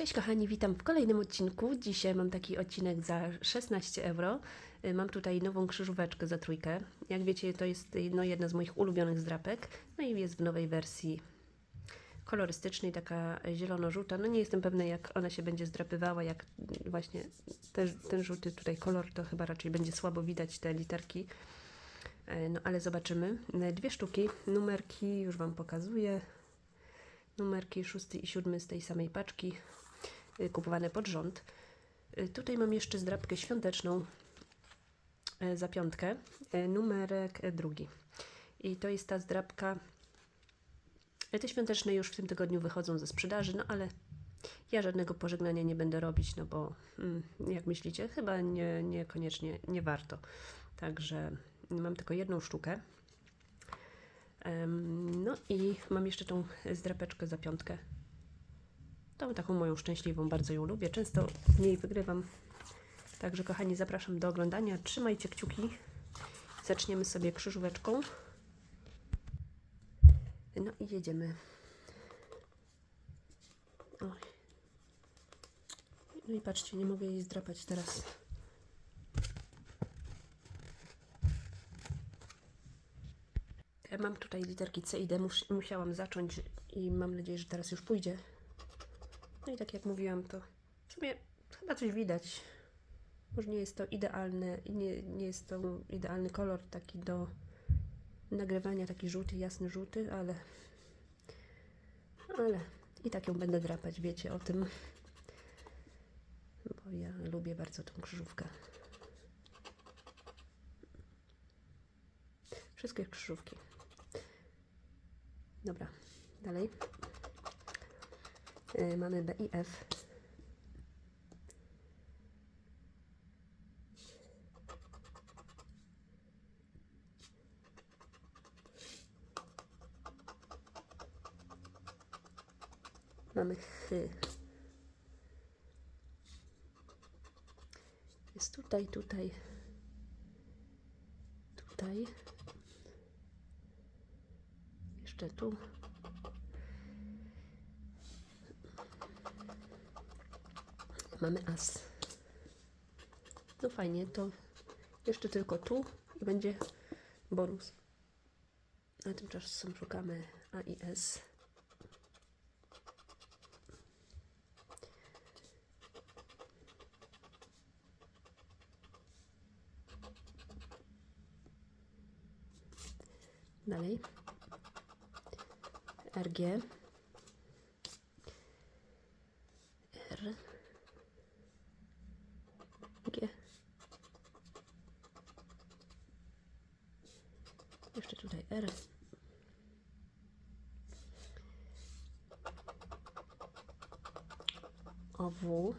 Cześć kochani, witam w kolejnym odcinku. Dzisiaj mam taki odcinek za 16 euro. Y, Mam tutaj nową krzyżóweczkę za trójkę. Jak wiecie, to jest y, no, jedna z moich ulubionych zdrapek. No i jest w nowej wersji kolorystycznej, taka zielono-żółta. No nie jestem pewna, jak ona się będzie zdrapywała, jak y, właśnie ten, żółty tutaj kolor, to chyba raczej będzie słabo widać te literki. E, No ale zobaczymy. Dwie sztuki, numerki już Wam pokazuję. Numerki szósty i siódmy z tej samej paczki, y, kupowane pod rząd. Y, Tutaj mam jeszcze zdrabkę świąteczną e, za piątkę, numerek drugi. I to jest ta zdrabka. Te świąteczne już w tym tygodniu wychodzą ze sprzedaży, no ale ja żadnego pożegnania nie będę robić, no bo mm, jak myślicie, chyba nie, niekoniecznie nie warto. Także mam tylko jedną sztukę. No i mam jeszcze tą zdrapeczkę za piątkę. Tą taką moją szczęśliwą, bardzo ją lubię. Często w niej wygrywam. Także kochani, zapraszam do oglądania. Trzymajcie kciuki. Zaczniemy sobie krzyżóweczką. No i jedziemy. Oj. No i patrzcie, nie mogę jej zdrapać teraz. Mam tutaj literki C i D, mus, musiałam zacząć i mam nadzieję, że teraz już pójdzie. No i tak jak mówiłam, to w sumie chyba coś widać. Może nie jest to idealne, nie, nie jest to idealny kolor taki do nagrywania, taki żółty, jasny żółty, ale ale i tak ją będę drapać, wiecie o tym. Bo ja lubię bardzo tą krzyżówkę. Wszystkie krzyżówki. Dobra, dalej. Y, mamy B i F. Mamy H. Jest tutaj, tutaj, tutaj. Jeszcze tu. Mamy as. No fajnie, to jeszcze tylko tu i będzie bonus. A tymczasem szukamy A i S. Dalej. RG. R. G. Jeszcze tutaj R. O W.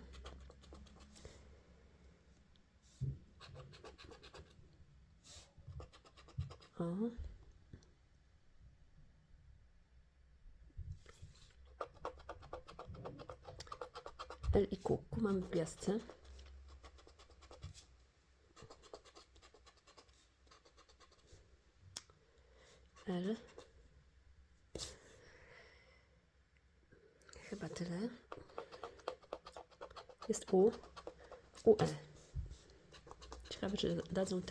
O. L i Q. Q mamy w gwiazdce. L. Chyba tyle. Jest U. UE. Ciekawe, czy dadzą.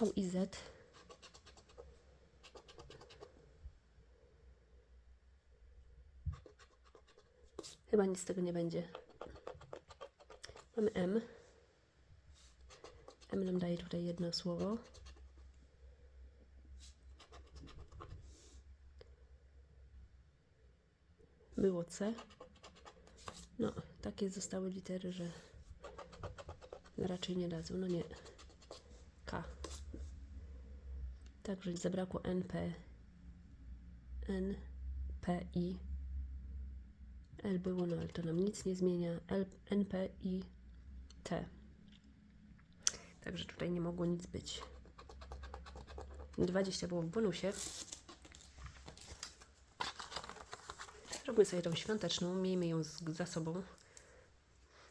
V i Z. Chyba nic z tego nie będzie. Mamy M. M nam daje tutaj jedno słowo. Było C. No, takie zostały litery, że raczej nie dadzą. No nie. K. Także zabrakło NP, N, P, I. L było, no ale to nam nic nie zmienia. L, N, P, I, T. Także tutaj nie mogło nic być. 20 było w bonusie. Zróbmy sobie tą świąteczną, miejmy ją z, za sobą.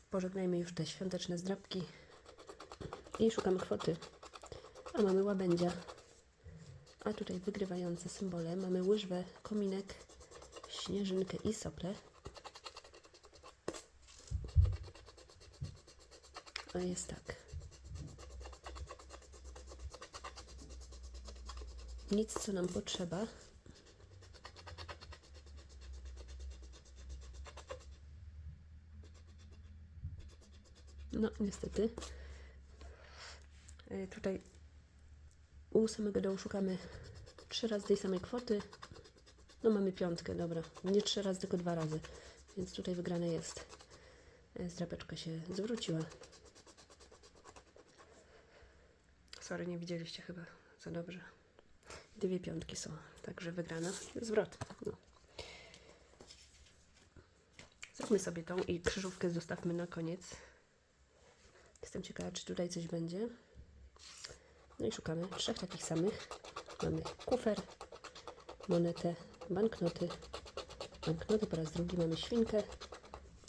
Pożegnajmy już te świąteczne zdrabki i szukamy kwoty. A mamy łabędzia. A tutaj wygrywające symbole. Mamy łyżwę, kominek, śnieżynkę i sople. A jest tak. Nic, co nam potrzeba. No, niestety. E, Tutaj u samego dołu szukamy trzy razy tej samej kwoty. No mamy piątkę, dobra. Nie trzy razy, tylko dwa razy. Więc tutaj wygrane jest. E, Zdrapeczka się zwróciła. Sorry, nie widzieliście chyba za dobrze. Dwie piątki są, także wygrana. Zwrot. No. Zróbmy sobie tą i krzyżówkę zostawmy na koniec. Jestem ciekawa, czy tutaj coś będzie. No i szukamy trzech takich samych. Mamy kufer, monetę, banknoty. Banknoty po raz drugi. Mamy świnkę,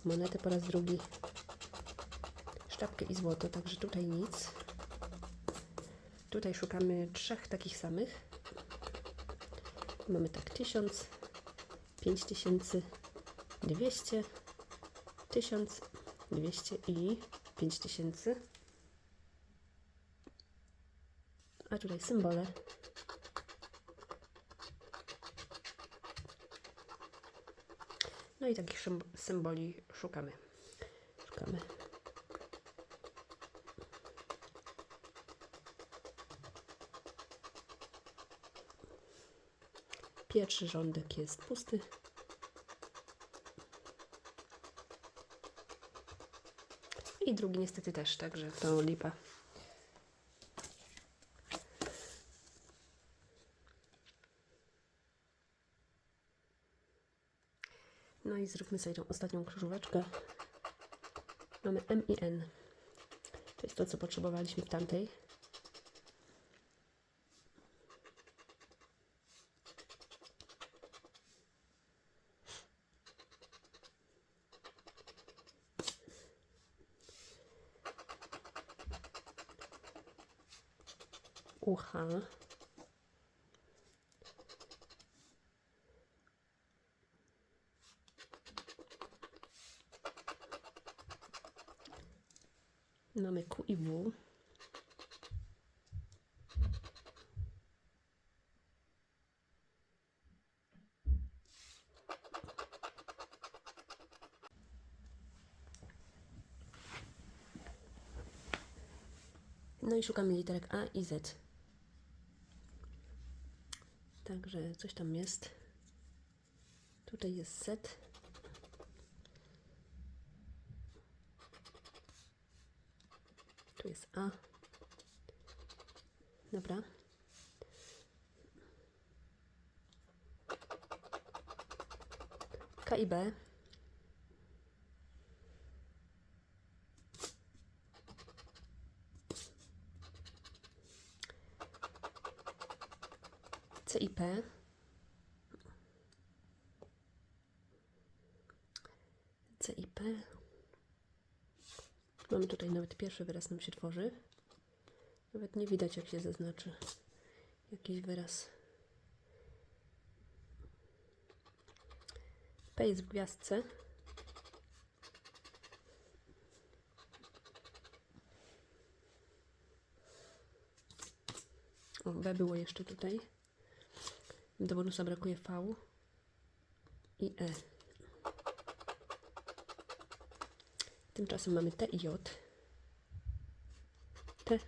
monetę po raz drugi. Sztabkę i złoto, także tutaj nic. Tutaj szukamy trzech takich samych. Mamy tak 1000, 5000, 200, 1000, 200 i 5000. A tutaj symbole. No i takich symboli szukamy. Szukamy. Pierwszy rządek jest pusty. I drugi niestety też, także to lipa. No i zróbmy sobie tą ostatnią krzyżóweczkę. Mamy M i N. To jest to, co potrzebowaliśmy w tamtej. Ucha. Mamy Q i W. No i szukamy literek A i Z. Także coś tam jest. Tutaj jest Z. Tu jest A. Dobra. K i B. C i P. C i P. Mamy tutaj nawet pierwszy wyraz nam się tworzy. Nawet nie widać jak się zaznaczy jakiś wyraz. P jest w gwiazdce. O, B było jeszcze tutaj. Do bonusa brakuje V i E. Tymczasem mamy T i J. T.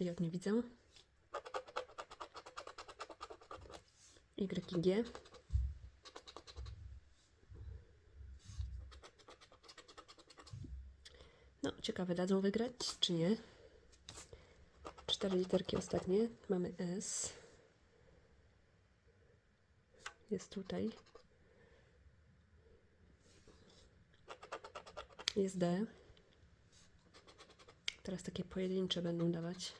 J nie widzę. Y i G. No, ciekawe, dadzą wygrać, czy nie? Cztery literki ostatnie. Mamy S. Jest tutaj. Jest D. Teraz takie pojedyncze będą dawać.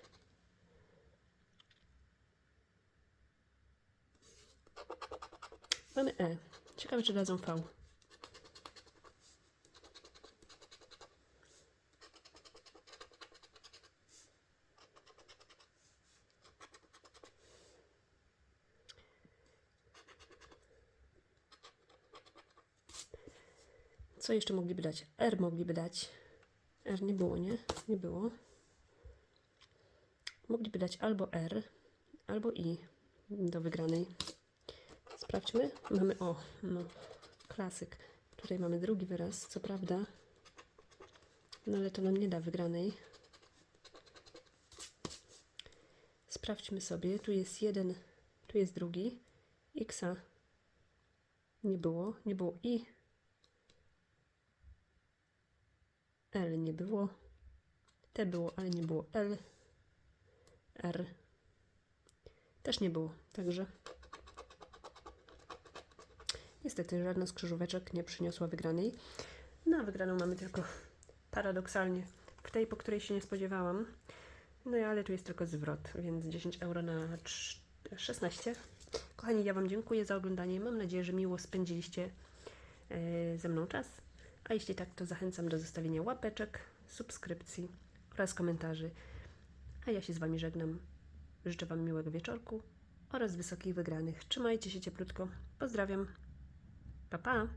Mamy E. Ciekawe, czy dadzą V. Co jeszcze mogliby dać? R mogliby dać. R nie było, nie? Nie było. Mogliby dać albo R, albo I do wygranej. Sprawdźmy. Mamy O, no, klasyk. Tutaj mamy drugi wyraz, co prawda. No ale to nam nie da wygranej. Sprawdźmy sobie. Tu jest jeden, tu jest drugi. Xa nie było, nie było I. L nie było. T było, ale nie było L. R też nie było, także niestety żadna z krzyżóweczek nie przyniosła wygranej. No a wygraną mamy tylko paradoksalnie w tej, po której się nie spodziewałam. No ale tu jest tylko zwrot, więc 10 euro na trz- 16. Kochani, ja Wam dziękuję za oglądanie. Mam nadzieję, że miło spędziliście e, ze mną czas. A jeśli tak, to zachęcam do zostawienia łapeczek, subskrypcji oraz komentarzy. A ja się z Wami żegnam. Życzę Wam miłego wieczorku oraz wysokich wygranych. Trzymajcie się cieplutko. Pozdrawiam. Pa, pa.